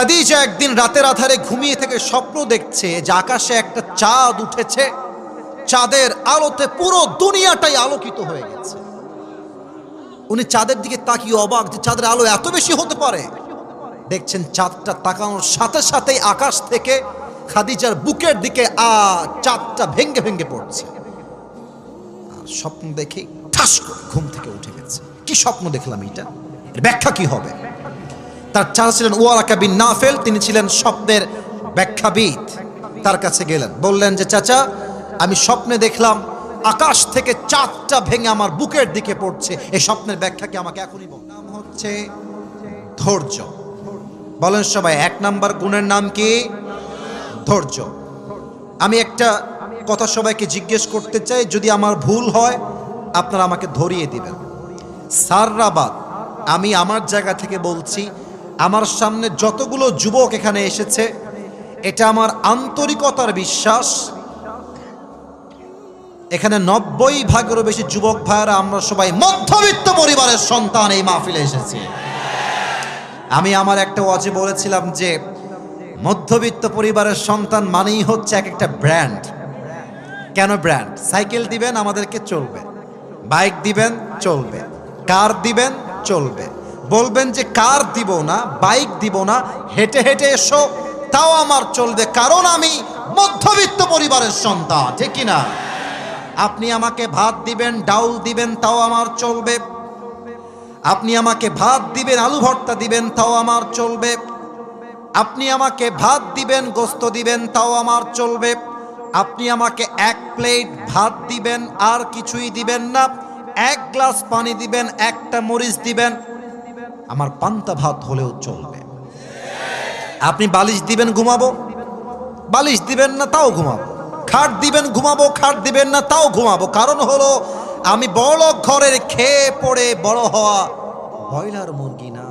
খাদিজা একদিন রাতের আধারে ঘুমিয়ে থেকে স্বপ্ন দেখছে যে আকাশে একটা চাঁদ উঠেছে। চাঁদের আলোতে পুরো দুনিয়াটাই আলোকিত হয়ে গেছে। উনি চাঁদের দিকে তাকিয়ে অবাক যে চাঁদের আলো এত বেশি হতে পারে। দেখছেন চাঁদটা তাকানোর সাথে সাথেই আকাশ থেকে খাদিজার বুকের দিকে, আ, চাঁদটা ভেঙ্গে ভেঙ্গে পড়ছে। স্বপ্ন দেখে ঠাস করে ঘুম থেকে উঠে গেছে। কি স্বপ্ন দেখলাম এটা ব্যাখ্যা কি হবে? তার চাচা ছিলেন ওয়ারাকা বিন নাফেল, তিনি ছিলেন স্বপ্নের ব্যাখ্যাবিদ। তার কাছে গেলেন, বললেন যে, চাচা, আমি স্বপ্নে দেখলাম আকাশ থেকে চাঁদটা ভেঙে আমার বুকের দিকে পড়ছে। এই স্বপ্নের ব্যাখ্যা কি আমাকে এখনই বল নাম হচ্ছে ধৈর্য। বলেন সবাই, এক নাম্বার গুণের নাম কি? ধৈর্য। আমি একটা কথা সবাইকে জিজ্ঞেস করতে চাই, যদি আমার ভুল হয়, আপনারা আমাকে ধরিয়ে দিবেন। সাররাবাদ, আমি আমার জায়গা থেকে বলছি আমার সামনে যতগুলো যুবক এখানে এসেছে, এটা আমার আন্তরিকতার বিশ্বাস। এখানে নব্বই ভাগেরও বেশি যুবক ভাইয়েরা, আমরা সবাই মধ্যবিত্ত পরিবারের সন্তান এই মাহফিলে এসেছি। আমি আমার একটা ওয়াজে বলেছিলাম যে, মধ্যবিত্ত পরিবারের সন্তান মানেই হচ্ছে এক একটা ব্র্যান্ড। কেন ব্র্যান্ড? সাইকেল দিবেন, আমাদেরকে চলবে। বাইক দিবেন, চলবে। কার দিবেন, চলবে। বলবেন যে কার দিব না, বাইক দিব না, হেঁটে হেঁটে এসো, তাও আমার চলবে, কারণ আমি মধ্যবিত্ত পরিবারের সন্তান, ঠিক কিনা? আপনি আমাকে ভাত দিবেন, ডাউল দিবেন, তাও আমার চলবে। আপনি আমাকে ভাত দিবেন, আলু ভর্তা দিবেন, তাও আমার চলবে। আপনি আমাকে ভাত দিবেন, গোস্ত দিবেন, তাও আমার চলবে। আপনি আমাকে এক প্লেট ভাত দিবেন, আর কিছুই দিবেন না। এক গ্লাস পানি দিবেন, একটা মরিচ দিবেন। আমার পান্তা ভাত হলেও চলবে। আপনি বালিশ দিবেন, ঘুমাবো? বালিশ দিবেন না, তাও ঘুমাবো। খাট দিবেন, ঘুমাবো, খাট দিবেন না, তাও ঘুমাবো। কারণ হলো, আমি বড় ঘরের খেয়ে পড়ে বড় হওয়া ব্রয়লার মুরগি না।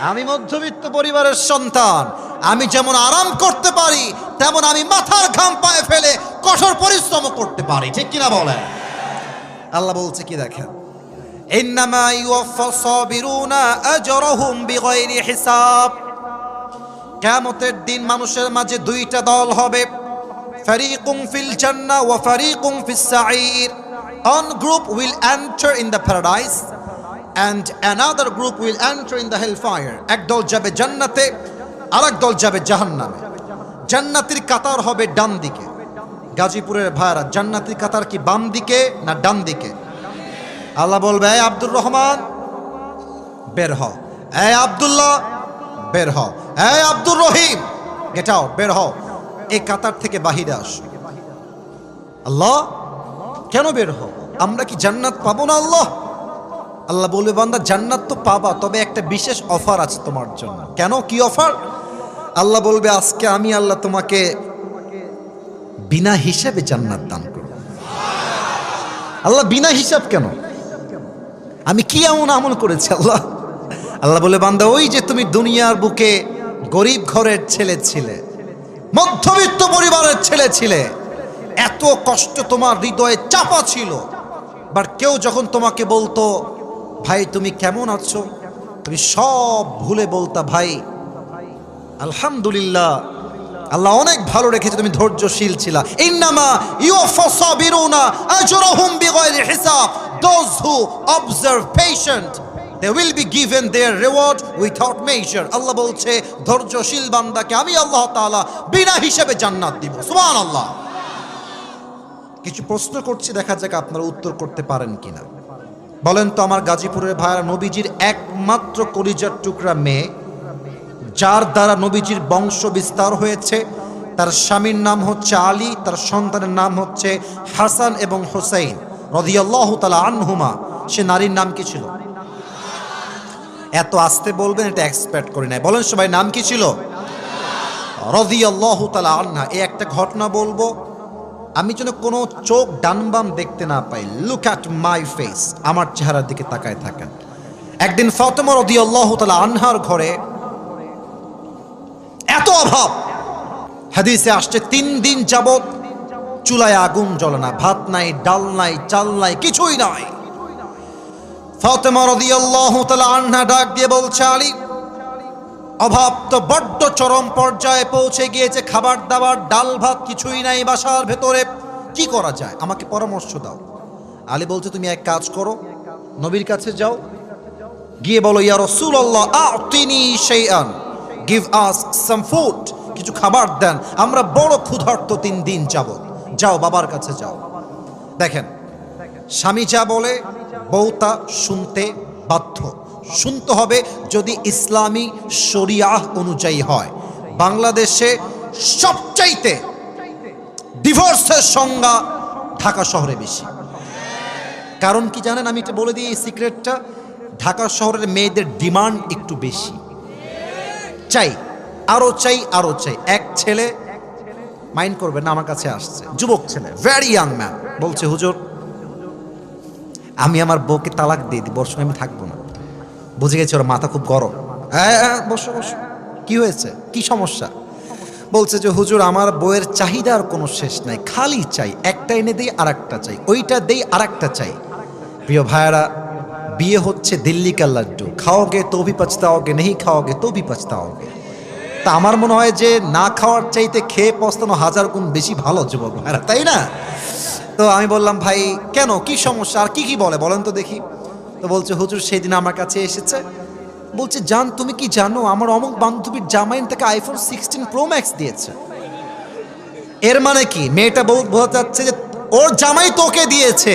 আমি মধ্যবিত্ত পরিবারের সন্তান। আমি যেমন আরাম করতে পারি, তেমন আমি মাথার ঘাম পায়ে ফেলে কঠোর পরিশ্রম করতে পারি। ঠিক কিনা বলেন? আল্লাহ বলছে কি দেখেন? ইন্নামা ইউওয়াফা সাবিরুনা আজরাহুম বিগাইরি হিসাব। কিয়ামতের দিন মানুষের মাঝে দুইটা দল হবে ফারিকুম ফিল জান্নাহ ওয়া ফারিকুম ফিস সাঈর। One group will enter in the paradise and another group will enter in the hellfire এক দল যাবে জান্নাতে, আরেক দল যাবে জাহান্নামে। জান্নাতের কাতার হবে ডান দিকে। গাজীপুরের ভাইরা জান্নাতের কাতার কি বাম দিকে না ডান দিকে? আল্লাহ বলবে, এই আব্দুর রহমান, বের হ। এই আব্দুল্লাহ, বের হ। এই আব্দুর রহিম আউট বের হ। এই কাতার থেকে বাহিরে আস। আল্লাহ, কেন বের হ? আমরা কি জান্নাত পাবো না, আল্লাহ? আল্লাহ বলবে, বান্দা, জান্নাত তো পাবা, তবে একটা বিশেষ অফার আছে তোমার জন্য। কেন? কি অফার? আল্লাহ বলবে, আজকে আমি আল্লাহ তোমাকে বিনা হিসাবে জান্নাত দান করব। আল্লাহ, বিনা হিসাব কেন? আমি কি এমন আমল করেছি, আল্লাহ? আল্লাহ বলে, বান্দা, ওই যে তুমি দুনিয়ার বুকে গরিব ঘরের ছেলে ছিলে, মধ্যবিত্ত পরিবারের ছেলে ছিলে, এত কষ্ট তোমার হৃদয়ে চাপা ছিল। বাট কেউ যখন তোমাকে বলতো, ভাই, তুমি কেমন আছো? তুমি সব ভুলে বলতা, ভাই, আলহামদুলিল্লাহ আল্লাহ অনেক ভালো রেখেছে, তুমি ধৈর্যশীল ছিলা। ইন্নামা ইউফাসাবিরুনা আজরাহুম বিগাইরি হিসাব। Those who observe patient they will be given their reward without measure আল্লাহ বলছে, ধৈর্যশীল বান্দাকে আমি আল্লাহ তাআলা বিনা হিসাবে জান্নাত দিব। সুবহানাল্লাহ। কিছু প্রশ্ন করছি, দেখা যাক আপনারা উত্তর করতে পারেন কিনা। বলেন তো, আমার গাজীপুরের ভাইরা নবীজির একমাত্র কলিজার টুকরা মেয়ে যার দ্বারা নবীজির বংশ বিস্তার হয়েছে, তার স্বামীর নাম হচ্ছে আলী, তার সন্তানের নাম হচ্ছে হাসান এবং হোসেন রদিয়াল্লাহ তালা আনহুমা। সে নারীর নাম কি ছিল? এত আসতে বলবেন, এটা এক্সপেক্ট করি নাই বলেন সবাই, নাম কি ছিল? রদিয়াল্লাহ তালা আন্না এই একটা ঘটনা বলব, আমি যেন কোনো চোখ ডানবাম দেখতে না পাই। লুক অ্যাট মাই ফেস আমার চেহারার দিকে তাকায় থাকেন। একদিন ফতেমা রদিয়াল্লাহ তালা আনহার ঘরে অভাব হাদিসে আসছে, তিন দিন যাবত চুলায় আগুন জ্বলে না, ভাত নাই, ডাল নাই, চাল নাই, কিছুই নাই। আনহা ডাক দিয়ে বলছে অভাব তো বড্ড চরম পর্যায়ে পৌঁছে গিয়েছে, খাবার দাবার, ডাল ভাত কিছুই নাই বাসার ভেতরে, কি করা যায়? আমাকে পরামর্শ দাও। আলী বলছে, তুমি এক কাজ করো, নবীর কাছে যাও, গিয়ে বলো, ইয়া রাসূলুল্লাহ গিভ আস সাম ফুড কিছু খাবার দেন। আমরা বড় ক্ষুধার্ত তিন দিন যাব যাও, বাবার কাছে যাও। দেখেন, স্বামী যা বলে বউ তা শুনতে বাধ্য। শুনতে হবে যদি ইসলামী শরিয়াহ অনুযায়ী হয়। বাংলাদেশে সবচাইতে ডিভোর্সের সংজ্ঞা ঢাকা শহরে বেশি। কারণ কি জানেন? আমি এটা বলে দিই এই সিক্রেটটা ঢাকা শহরের মেয়েদের ডিমান্ড একটু বেশি। চাই, আরও চাই আরও চাই। এক ছেলে মাইন্ড করবে না, আমার কাছে আসছে। যুবক ছেলে ভেরি ইয়াং ম্যান বলছে, হুজুর, আমি আমার বউকে তালাক দিয়ে দিই বর্ষণ আমি থাকব না। বুঝে গেছি, ওর মাথা খুব গরম। হ্যাঁ হ্যাঁ বসো বসো। কি হয়েছে? কি সমস্যা? বলছে যে, হুজুর, আমার বইয়ের চাহিদার কোনো শেষ নাই, খালি চাই, একটা এনে দেই আর চাই, ওইটা দেই আর একটা চাই। প্রিয় ভাইয়ারা বিয়ে হচ্ছে দিল্লি কা লাড্ডু। খাওগে তো ভি পচতাওগে নেই খাওগে তো ভি পচতাওগে। তা আমার মনে হয় যে না খাওয়ার চাইতে খেয়ে পস্তানো হাজার গুণ বেশি ভালো যুবক ভাইরা, তাই না? তো আমি বললাম, ভাই, কেন? কি সমস্যা? আর কি কি বলে? বলেন তো দেখি। তো বলছে, হুজুর, সেই দিন আমার কাছে এসেছে। বলছে, জান, তুমি কি জানো? আমার অমুক বান্ধবীর জামাইন থেকে আইফোন সিক্সটিন প্রো ম্যাক্স দিয়েছে। এর মানে কি? মেয়েটা বহু বোঝা যাচ্ছে যে ওর জামাই তোকে দিয়েছে।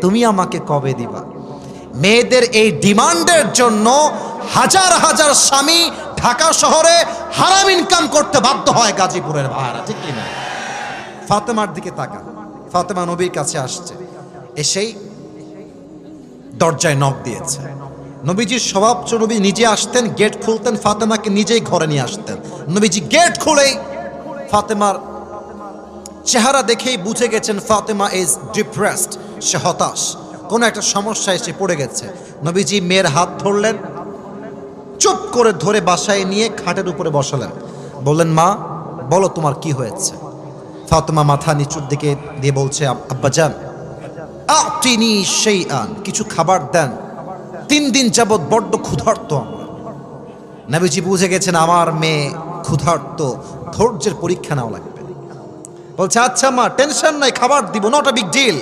তুমি আমাকে কবে দিবা? মেয়েদের এই ডিমান্ডের জন্য হাজার হাজার স্বামী ঢাকা শহরে হারাম ইনকাম করতে বাধ্য হয় গাজীপুরের ভাড়া ঠিক কিনা? ফাতেমার দিকে তাকান। ফাতেমা নবীর কাছে আসছে। এসেই দরজায় নখ দিয়েছে। নবীজির স্বভাব নবী নিজে আসতেন, গেট খুলতেন, ফাতেমাকে নিজেই ঘরে নিয়ে আসতেন। নবীজি গেট খুলেই ফাতেমার চেহারা দেখেই বুঝে গেছেন ফাতেমা ইজ ডিপ্রেসড সে হতাশ। কোনো একটা সমস্যা এসে পড়ে গেছে। নবীজি মেয়ের হাত ধরলেন, চুপ করে ধরে বাসায় নিয়ে খাটের উপরে বসালেন। বললেন, মা, বলো তোমার কি হয়েছে? ফাতেমা মাথা নিচুর দিকে দিয়ে বলছে, "আব- আব্বাজান আতিনি সেই আন কিছু খাবার দেন। তিন দিন যাবৎ বড্ড ক্ষুধার্ত আমরা। নবীজি বুঝে গেছেন, আমার মেয়ে ক্ষুধার্ত, ধৈর্যের পরীক্ষা নেওয়া লাগবে। বলছে আচ্ছা মা, টেনশন নাই, খাবার দিব, নট বিগ ডিল।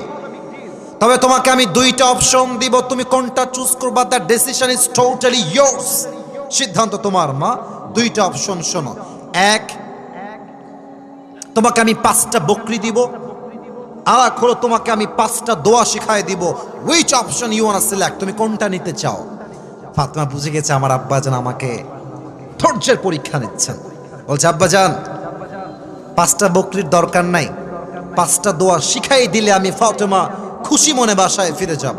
তবে তোমাকে আমি দুইটা অপশন দিব। তুমি কোনটা চুজ করবা the decision is totally yours সিদ্ধান্ত তোমার, মা। দুইটা অপশন শোনো। এক, তোমাকে আমি পাঁচটা বকরি দিব। আর হলো তোমাকে আমি পাঁচটা দোয়া শিখাই দিব। Which option you want select তুমি কোনটা নিতে চাও? ফাতেমা বুঝে গেছে আমার আব্বাজান আমাকে ধৈর্যের পরীক্ষা নিচ্ছেন। বলছে আব্বাজান পাঁচটা বকরির দরকার নাই। পাঁচটা দোয়া শিখাই দিলে আমি ফাতেমা খুশি মনে বাসায় ফিরে যাব।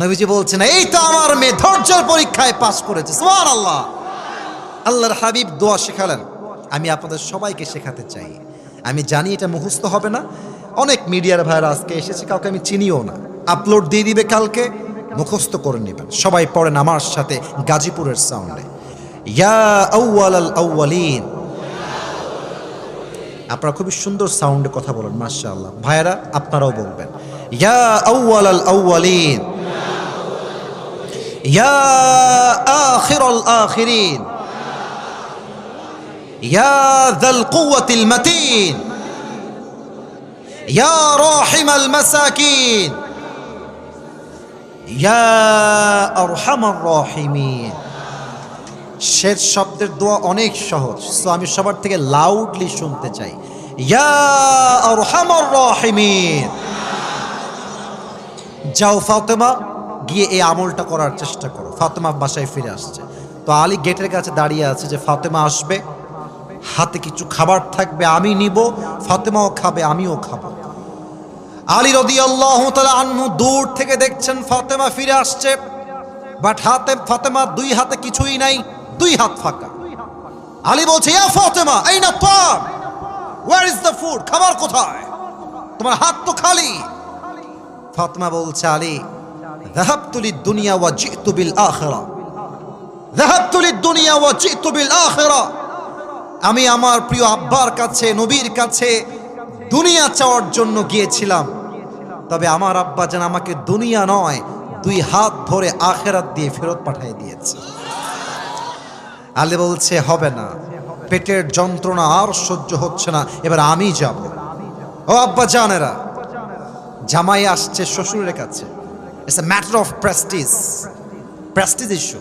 নবীজি বলছেন, এই তো আমার মেয়ে, ধৈর্যের পরীক্ষায় পাশ করেছে। আল্লাহ আল্লাহর হাবিব দোয়া শেখালেন, আমি আপনাদের সবাইকে শেখাতে চাই। আমি জানি এটা মুখস্থ হবে না। অনেক মিডিয়ার ভাইরা আজকে এসেছে, কাউকে আমি চিনিও না। আপলোড দিয়ে দিবে কালকে, মুখস্থ করে নেবেন। সবাই পড়েন আমার সাথে গাজীপুরের সাউন্ডে ইয়া আপনারা খুবই সুন্দর সাউন্ডে কথা বলেন, মাশাআল্লাহ। ভাইয়েরা, আপনারাও বলবেন। ইয়া আউয়াল আল আউয়ালিন ইয়া আখিরাল আখিরিন। ইয়া যাল কুওয়াতিল মাতিন। ইয়া রাহিমাল মাসাকিন। ইয়া আরহামার রাহিমিন। শেষ শব্দের দোয়া অনেক সহজ, সো আমি সবার থেকে লাউডলি শুনতে চাই। ইয়া আরহামার রাহিমিন। যাও ফাতেমা, গিয়ে এই আমলটা করার চেষ্টা করো। ফাতেমা বাসায় ফিরে আসছে। তো আলী গেটের কাছে দাঁড়িয়ে আছে যে, ফাতেমা আসবে, হাতে কিছু খাবার থাকবে, আমি নিব, ফাতেমাও খাবে, আমিও খাব। আলী রদি আল্লাহ আনহু দূর থেকে দেখছেন ফাতেমা ফিরে আসছে। বাট হাতে, ফাতেমা দুই হাতে কিছুই নাই, দুই হাত ফাঁকা। আলী বলছে, ইয়া ফাতেমা এই না তোর ওয়ার ইজ দ্য ফুড খাবার কোথায়? তোমার হাত তো খালি। ফাতেমা বলছে আলী ذهبت للدنيا وجئت بالآخرة ذهبت للدنيا وجئت بالآخرة আমি আমার প্রিয় আব্বার কাছে নবীর কাছে দুনিয়া চাওয়ার জন্য গিয়েছিলাম তবে আমার আব্বা যেন আমাকে দুনিয়া নয় দুই হাত ধরে আখেরাত দিয়ে ফেরত পাঠিয়ে দিয়েছে আলী বলছে হবে না পেটের যন্ত্রণা আর সহ্য হচ্ছে না এবার আমি যাব ও আব্বা জানেরা জামাই আসছে শ্বশুরের কাছে। It's a matter of prestige prestige issue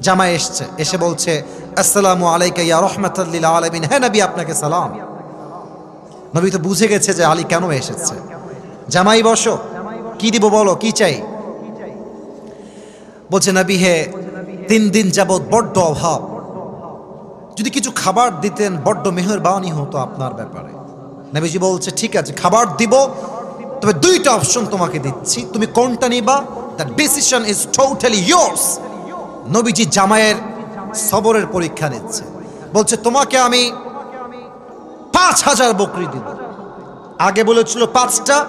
জামাই এসছে, এসে বলছে, আসসালামু আলাইকা ইয়া রহমাতাল্লিল আলামিন। হ্যাঁ নবী, আপনাকে সালাম। নবী তো বুঝে গেছে যে আলী কেন এসেছে। জামাই, বসো। কি দিব বলো, কি চাই? বলছে, নবী হে, তিন দিন যাবৎ বড্ড অভাব। যদি কিছু খাবার দিতেন, বড্ড মেহরবানি হতো আপনার ব্যাপারে। নবীজি বলছে, ঠিক আছে, খাবার দিব তবে দুইটা অপশন তোমাকে দিচ্ছি। তুমি কোনটা নিবা? The decision is totally yours নবীজি জামাইয়ের সবরের পরীক্ষা নিচ্ছে। বলছে, তোমাকে আমি পাঁচ হাজার বকরি দিব। আগে বলেছিল পাঁচটা,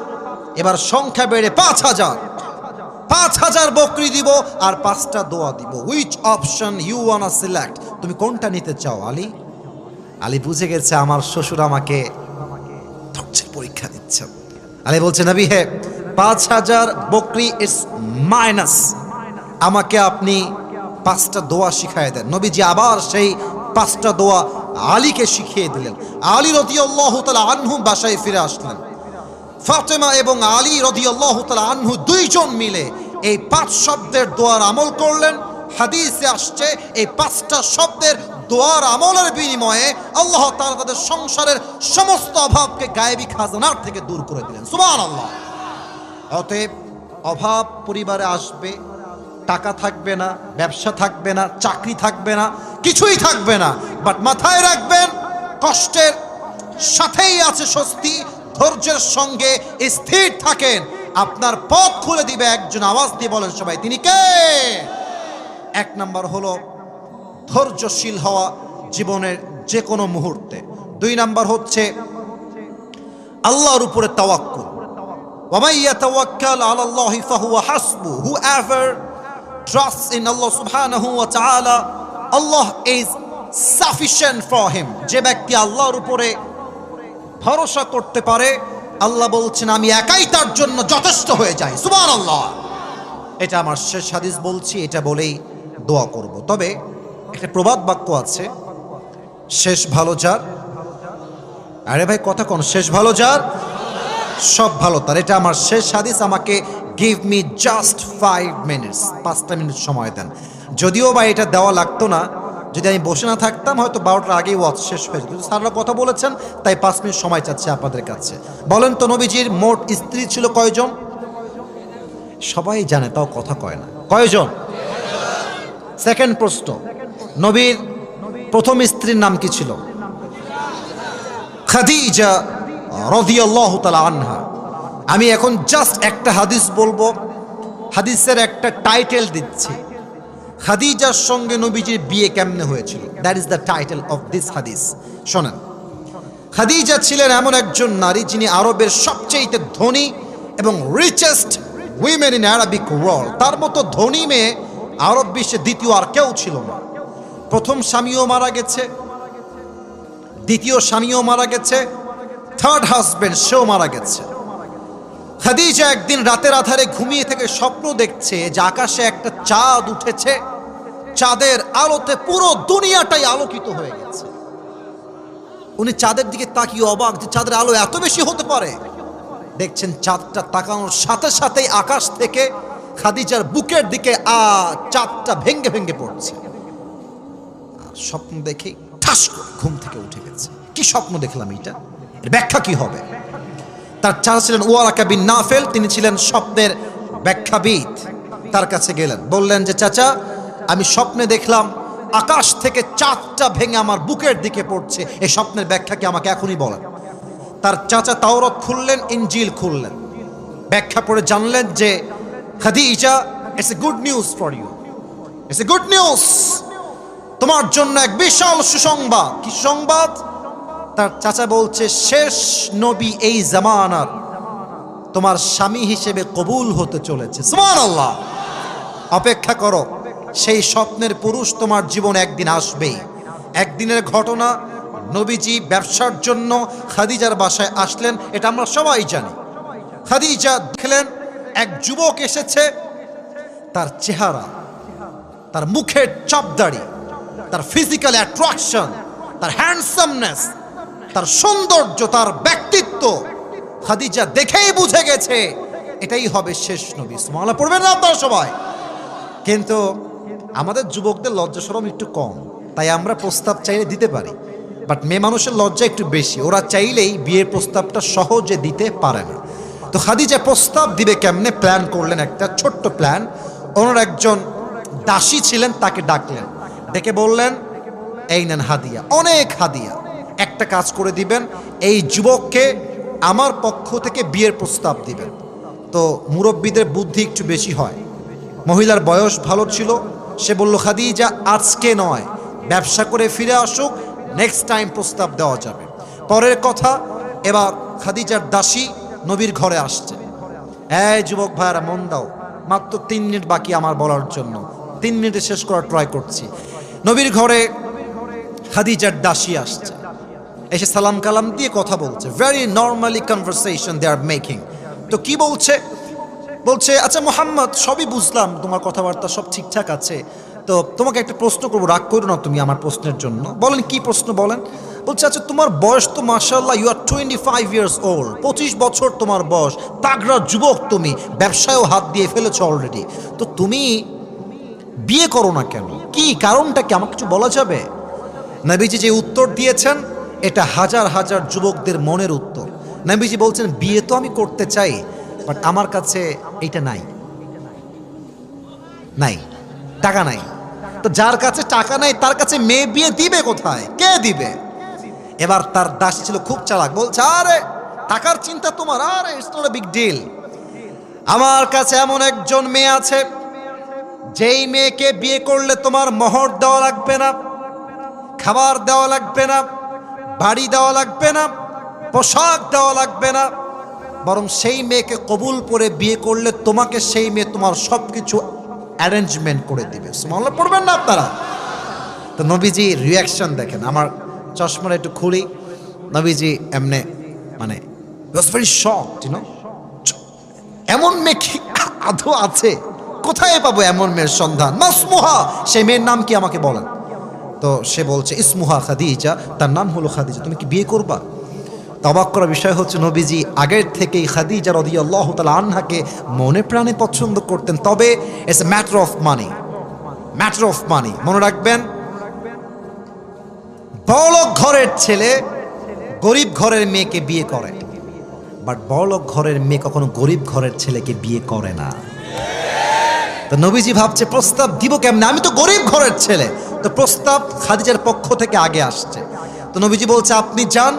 এবার সংখ্যা বেড়ে পাঁচ হাজার। পাঁচ হাজার বকরি দিব আর পাঁচটা দোয়া দিব। Which option you wanna select তুমি কোনটা নিতে চাও, আলী? আলী বুঝে গেছে, আমার শ্বশুর আমাকে ধৈর্যের পরীক্ষা দিচ্ছে। আলী বলছে, নবী হে, পাঁচ হাজার বকরি ইটস মাইনাস আমাকে আপনি পাঁচটা দোয়া শিখাই দেন। নবীজি আবার সেই পাঁচটা দোয়া আলীকে শিখিয়ে দিলেন। আলী রতি আল্লাহ তালা আনহু বাসায় ফিরে আসলেন। ফাতেমা এবং আলী রদিয়াল্লাহ তালা আনহু দুইজন মিলে এই পাঁচ শব্দের দোয়ার আমল করলেন। হাদিসে আসছে, এই পাঁচটা শব্দের দোয়ার আমলের বিনিময়ে আল্লাহ তাআলা তাদের সংসারের সমস্ত অভাবকে গায়েবী খাজানার থেকে দূর করে দিলেন। সুবহান আল্লাহ অতএব অভাব পরিবারে আসবে, টাকা থাকবে না, ব্যবসা থাকবে না, চাকরি থাকবে না, কিছুই থাকবে না। বাট মাথায় রাখবেন, কষ্টের সাথেই আছে স্বস্তি, ধৈর্যের সঙ্গে স্থির থাকেন। আপনার পথ খুলে দিবে একজন। আওয়াজ দিয়ে বলেন সবাই, তিনি কে? এক নম্বর হলো ধৈর্যশীল হওয়া জীবনের যে কোনো মুহূর্তে। দুই নাম্বার হচ্ছে আল্লাহর উপরে তাওয়াক্কুল। ওয়ামাইয়া তাওয়াক্কাল আলাল্লাহি ফাহুয়া হাসবু whoever trusts in Allah subhanahu wa ta'ala Allah is sufficient for him যে ব্যক্তি আল্লাহর উপরে ভরসা করতে পারে, আল্লাহ বলছেন, আমি একাই তার জন্য যথেষ্ট হয়ে যাই। সুবহানাল্লাহ। এটা আমার শেষ হাদিস বলছি, এটা বলেই দোয়া করব। তবে একটা প্রবাদ বাক্য আছে, শেষ ভালো যার। আরে ভাই, কথা কোন? শেষ ভালো যার? সব ভালো তার। এটা আমার শেষ হাদিস, আমাকে give me just five minutes পাঁচটা মিনিট সময় দেন। যদিও বা এটা দেওয়া লাগতো না। যদি আমি বসে না থাকতাম, হয়তো বারোটার আগেই ওয়াচ শেষ হয়ে যেত। স্যাররা কথা বলেছেন, তাই পাঁচ মিনিট সময় চাচ্ছে আপনাদের কাছে। বলেন তো নবীজির মোট স্ত্রী ছিল কয়জন? সবাই জানে, তাও কথা কয় না। কয়জন? সেকেন্ড প্রশ্ন। নবীর প্রথম স্ত্রীর নাম কি ছিল? খাদিজা রদিয়াল্লাহু তাআলা আনহা। আমি এখন জাস্ট একটা হাদিস বলব। হাদিসের একটা টাইটেল দিচ্ছি। খাদিজার সঙ্গে নবীজির বিয়ে কেমনে হয়েছিল? That is the title of this হাদিস। শোনেন। খাদিজা ছিলেন এমন একজন নারী যিনি আরবের সবচেয়ে ধনী এবং richest women in Arabic world তার মতো ধনী মেয়ে আরব বিশ্বে দ্বিতীয় আর কেউ ছিল না। প্রথম স্বামীও মারা গেছে, দ্বিতীয় স্বামীও মারা গেছে থার্ড হাজবেন্ড সেও মারা গেছে। খাদিজা একদিন রাতের আধারে ঘুমিয়ে থেকে স্বপ্ন দেখছে যে আকাশে একটা চাঁদ উঠেছে, চাঁদের আলোতে পুরো দুনিয়াটাই আলোকিত হয়ে গেছে। উনি চাঁদের দিকে তাকিয়ে অবাক যে চাঁদের আলো এত বেশি হতে পারে। দেখছেন চাঁদটা তাকানোর সাথে সাথেই আকাশ থেকে খাদিজার বুকের দিকে আ, চাঁদটা ভেঙ্গে ভেঙ্গে পড়ছে। স্বপ্ন দেখে ঠাস ঘুম থেকে উঠে গেছে। কি স্বপ্ন দেখলাম এটা এর ব্যাখ্যা কি হবে? তার চাচা ছিলেন ওয়ারাকা বিন নাফেল, তিনি ছিলেন স্বপ্নের ব্যাখ্যাবিদ। তার কাছে গেলেন, বললেন যে, চাচা, আমি স্বপ্নে দেখলাম আকাশ থেকে চাঁদটা ভেঙে আমার বুকের দিকে পড়ছে। এই স্বপ্নের ব্যাখ্যা কি আমাকে এখনই বলেন? তার চাচা তাওরত খুললেন ইঞ্জিল খুললেন। ব্যাখ্যা পড়ে জানলেন যে, Khadija it's a good news for you it's a good news তোমার জন্য এক বিশাল সুসংবাদ। কি সংবাদ তার চাচা বলছে, শেষ নবী এই জামানার তোমার স্বামী হিসেবে কবুল হতে চলেছে। সুমান আল্লাহ অপেক্ষা করো, সেই স্বপ্নের পুরুষ তোমার জীবন একদিন আসবেই একদিনের ঘটনা, নবীজি ব্যবসার জন্য খাদিজার বাসায় আসলেন, এটা আমরা সবাই জানি। খাদিজা দেখলেন, এক যুবক এসেছে, তার চেহারা, তার মুখের চাপদাড়ি তার ফিজিক্যাল অ্যাট্রাকশন তার হ্যান্ডসামনেস তার সৌন্দর্য, তার ব্যক্তিত্ব। খাদিজা দেখেই বুঝে গেছে, এটাই হবে শেষ নবী। সুমালা পড়বেন না আপনারা সবাই? কিন্তু আমাদের যুবকদের লজ্জা সরম একটু কম, তাই আমরা প্রস্তাব চাইলে দিতে পারি। বাট মেয়ে মানুষের লজ্জা একটু বেশি, ওরা চাইলেই বিয়ের প্রস্তাবটা সহজে দিতে পারে না। তো খাদিজা প্রস্তাব দিবে কেমনে? প্ল্যান করলেন একটা ছোট্ট প্ল্যান। ওনার একজন দাসী ছিলেন, তাকে ডাকলেন। ডেকে বললেন? এই নেন হাদিয়া। অনেক হাদিয়া। একটা কাজ করে দিবেন, এই যুবককে আমার পক্ষ থেকে বিয়ের প্রস্তাব দিবেন। তো মুরব্বীদের বুদ্ধি একটু বেশি হয়। মহিলার বয়স ভালো ছিল, সে বলল, খাদিজা, আজকে নয়। ব্যবসা করে ফিরে আসুক নেক্সট টাইম প্রস্তাব দেওয়া যাবে। পরের কথা, এবার খাদিজার দাসী নবীর ঘরে আসছে। হ্যাঁ যুবক ভাইয়ারা, মন দাও। মাত্র তিন মিনিট বাকি আমার বলার জন্য। তিন মিনিটে শেষ করার ট্রাই করছি। নবীর ঘরে খাদিজার দাসী আসছে। এসে সালাম কালাম দিয়ে কথা বলছে। Very normally conversation they are making তো কি বলছে? বলছে আচ্ছা মোহাম্মদ, সবই বুঝলাম, তোমার কথাবার্তা সব ঠিকঠাক আছে। তো তোমাকে একটা প্রশ্ন করব, রাগ করো না তুমি আমার প্রশ্নের জন্য। বলেন, কি প্রশ্ন বলেন? বলছে আচ্ছা তোমার বয়স তো মার্শাল্লাহ you are twenty five years old পঁচিশ বছর তোমার বয়স। তাগড়া যুবক তুমি। ব্যবসায়ও হাত দিয়ে ফেলেছো অলরেডি তো তুমি বিয়ে করো না কেন? কি কারণটা কি? আমাকে কিছু বলা যাবে? নবীজি যে উত্তর দিয়েছেন, এটা হাজার হাজার যুবকদের মনের উত্তর। নবীজি বলছেন, বিয়ে তো আমি করতে চাই বাট আমার কাছে এটা নাই। নাই। টাকা নাই। তো যার কাছে টাকা নাই, তার কাছে মেয়ে বিয়ে দিবে কোথায়? কে দিবে? এবার তার দাস ছিল খুব চালাক। বলছে, আরে, টাকার চিন্তা তোমার, আরে বিগ ডিল আমার কাছে এমন একজন মেয়ে আছে যেই মেয়েকে বিয়ে করলে তোমার মোহর দেওয়া লাগবে না, খাবার দেওয়া লাগবে না, বাড়ি দেওয়া লাগবে না, পোশাক দেওয়া লাগবে না, বরং সেই মেয়েকে কবুল করে বিয়ে করলে তোমাকে সেই মেয়ে তোমার সব কিছু অ্যারেঞ্জমেন্ট করে দিবে। সুমাল্লা পড়বেন না আপনারা? তো নবীজি রিয়াকশন দেখেন। আমার চশমাটা একটু খুলি। নবীজি এমনে মানে ওয়াজ ভেরি শক এমন মেয়ে কি আদৌ আছে? কোথায় পাবো এমন মেয়ের সন্ধান? মাসমুহা সেই মেয়ের নাম কি আমাকে বলেন? তো সে বলছে, ইসমুহা খাদিজা, তার নাম হলো খাদিজা, তুমি কি বিয়ে করবা? তো অবাক করার বিষয় হচ্ছে, নবীজি আগের থেকেই খাদিজা রদি আল্লাহ তালা আনহাকে মনে প্রাণে পছন্দ করতেন। তবে it's a matter of money matter of money মনে রাখবেন, বড়লোক ঘরের ছেলে গরিব ঘরের মেয়েকে বিয়ে করে বাট বড়লোক ঘরের মেয়ে কখনো গরিব ঘরের ছেলেকে বিয়ে করে না। তো নবীজি ভাবছে, প্রস্তাব দিব কেমনে? আমি তো গরিব ঘরের ছেলে। তো প্রস্তাব খাদিজার পক্ষ থেকে আগে আসছে। তো নবীজি বলছে, আপনি যান,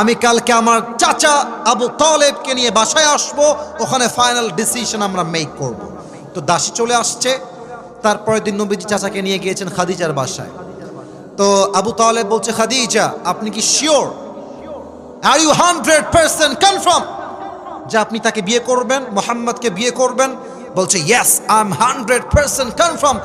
আমি কালকে আমার চাচা আবু তলেবকে নিয়ে বাসায় আসব, ওখানে ফাইনাল ডিসিশন আমরা মেক করব। তো দাসী চলে আসছে, তারপরের দিন নবীজি চাচাকে নিয়ে গিয়েছেন খাদিজার বাসায়। তো আবু তালেব বলছে, খাদিজা, আপনি কি sure are you hundred percent confirm যে আপনি তাকে বিয়ে করবেন, মোহাম্মদকে বিয়ে করবেন বলছে yes I am hundred percent confirm